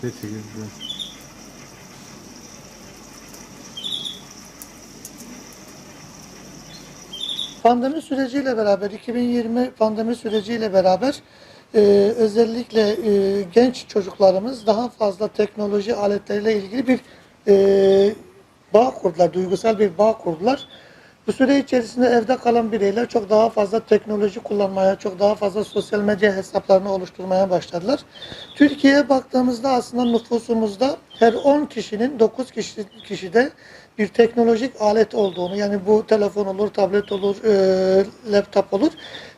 Teşekkür ederim. Pandemi süreciyle beraber, 2020 pandemi süreciyle beraber e, özellikle e, genç çocuklarımız daha fazla teknoloji aletleriyle ilgili bir e, bağ kurdular, duygusal bir bağ kurdular. Bu süre içerisinde evde kalan bireyler çok daha fazla teknoloji kullanmaya, çok daha fazla sosyal medya hesaplarını oluşturmaya başladılar. Türkiye'ye baktığımızda aslında nüfusumuzda her 10 kişinin 9 kişi, kişide bir teknolojik alet olduğunu, yani bu telefon olur, tablet olur, e, laptop olur.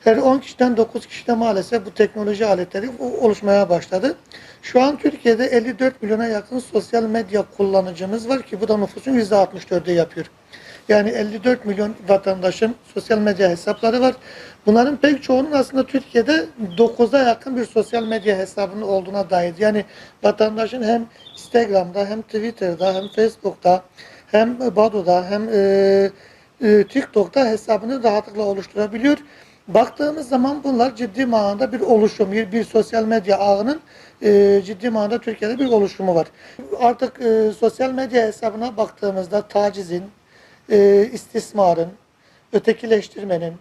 Her 10 kişiden 9 kişide maalesef bu teknoloji aletleri oluşmaya başladı. Şu an Türkiye'de 54 milyona yakın sosyal medya kullanıcımız var ki bu da nüfusun %64'ü yapıyor. Yani 54 milyon vatandaşın sosyal medya hesapları var. Bunların pek çoğunun aslında Türkiye'de 9'a yakın bir sosyal medya hesabının olduğuna dair. Yani vatandaşın hem Instagram'da hem Twitter'da hem Facebook'ta hem Bado'da hem e, e, TikTok'ta hesabını rahatlıkla oluşturabiliyor. Baktığımız zaman bunlar ciddi manada bir oluşum, bir, bir sosyal medya ağının e, ciddi manada Türkiye'de bir oluşumu var. Artık e, sosyal medya hesabına baktığımızda tacizin, e, istismarın, ötekileştirmenin,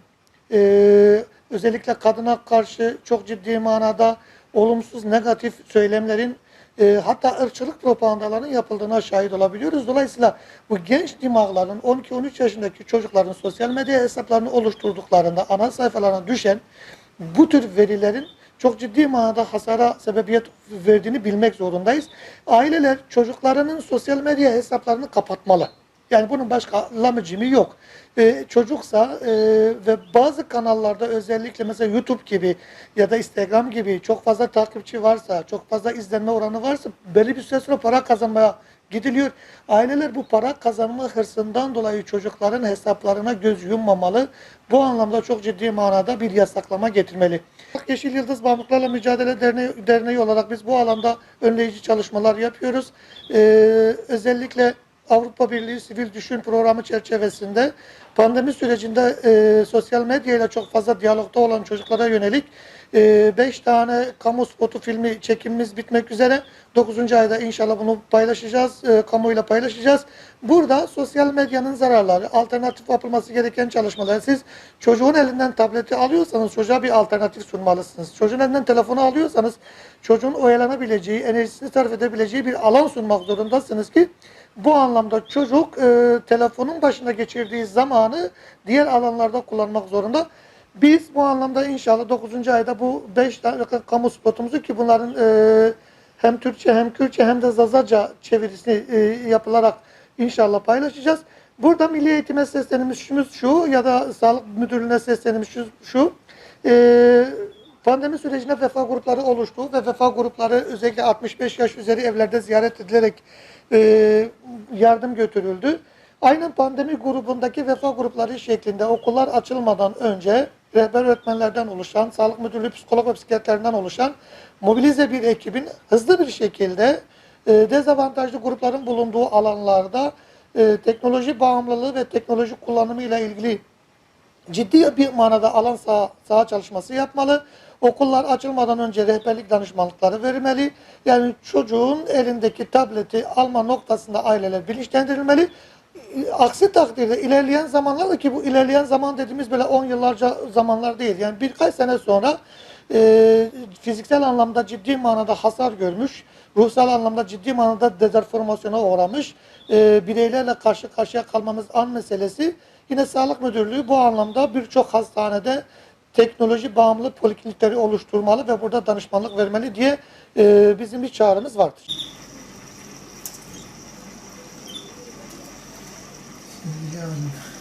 e, özellikle kadına karşı çok ciddi manada olumsuz, negatif söylemlerin e, hatta ırkçılık propagandalarının yapıldığına şahit olabiliyoruz. Dolayısıyla bu genç dimağların 12-13 yaşındaki çocukların sosyal medya hesaplarını oluşturduklarında ana sayfalarına düşen bu tür verilerin çok ciddi manada hasara sebebiyet verdiğini bilmek zorundayız. Aileler çocuklarının sosyal medya hesaplarını kapatmalı. Yani bunun başka lamıcımı yok. Ee, çocuksa e, ve bazı kanallarda özellikle mesela YouTube gibi ya da Instagram gibi çok fazla takipçi varsa, çok fazla izlenme oranı varsa belli bir süre sonra para kazanmaya gidiliyor. Aileler bu para kazanma hırsından dolayı çocukların hesaplarına göz yummamalı. Bu anlamda çok ciddi manada bir yasaklama getirmeli. Yeşil Yıldız Pamuklarla Mücadele Derneği, Derneği olarak biz bu alanda önleyici çalışmalar yapıyoruz. Ee, özellikle Avrupa Birliği Sivil Düşün Programı çerçevesinde pandemi sürecinde e, sosyal medya ile çok fazla diyalogda olan çocuklara yönelik 5 tane kamu spotu filmi çekimimiz bitmek üzere. 9. ayda inşallah bunu paylaşacağız, e, kamuyla paylaşacağız. Burada sosyal medyanın zararları, alternatif yapılması gereken çalışmalar. Siz çocuğun elinden tableti alıyorsanız çocuğa bir alternatif sunmalısınız. Çocuğun elinden telefonu alıyorsanız çocuğun oyalanabileceği, enerjisini sarf edebileceği bir alan sunmak zorundasınız ki bu anlamda çocuk e, telefonun başında geçirdiği zamanı diğer alanlarda kullanmak zorunda. Biz bu anlamda inşallah 9. ayda bu 5 tane kamu spotumuzu ki bunların e, hem Türkçe hem Kürtçe hem de Zazaca çevirisi e, yapılarak inşallah paylaşacağız. Burada Milli Eğitim'e seslenimiz şu ya da Sağlık Müdürlüğü'ne seslenimiz şu, şu e, pandemi sürecinde vefa grupları oluştu ve vefa grupları özellikle 65 yaş üzeri evlerde ziyaret edilerek e, yardım götürüldü. Aynen pandemi grubundaki vefa grupları şeklinde okullar açılmadan önce rehber öğretmenlerden oluşan, sağlık müdürlüğü, psikolog ve psikiyatrlarından oluşan mobilize bir ekibin hızlı bir şekilde e, dezavantajlı grupların bulunduğu alanlarda e, teknoloji bağımlılığı ve teknoloji kullanımı ile ilgili ciddi bir manada alan saha, saha çalışması yapmalı. Okullar açılmadan önce rehberlik danışmanlıkları verilmeli. Yani çocuğun elindeki tableti alma noktasında aileler bilinçlendirilmeli. Aksi takdirde ilerleyen zamanlarda ki bu ilerleyen zaman dediğimiz böyle 10 yıllarca zamanlar değil. Yani birkaç sene sonra e, fiziksel anlamda ciddi manada hasar görmüş, ruhsal anlamda ciddi manada dezorformasyona uğramış e, bireylerle karşı karşıya kalmamız an meselesi. Yine Sağlık Müdürlüğü bu anlamda birçok hastanede teknoloji bağımlı poliklinikleri oluşturmalı ve burada danışmanlık vermeli diye e, bizim bir çağrımız vardır. Yani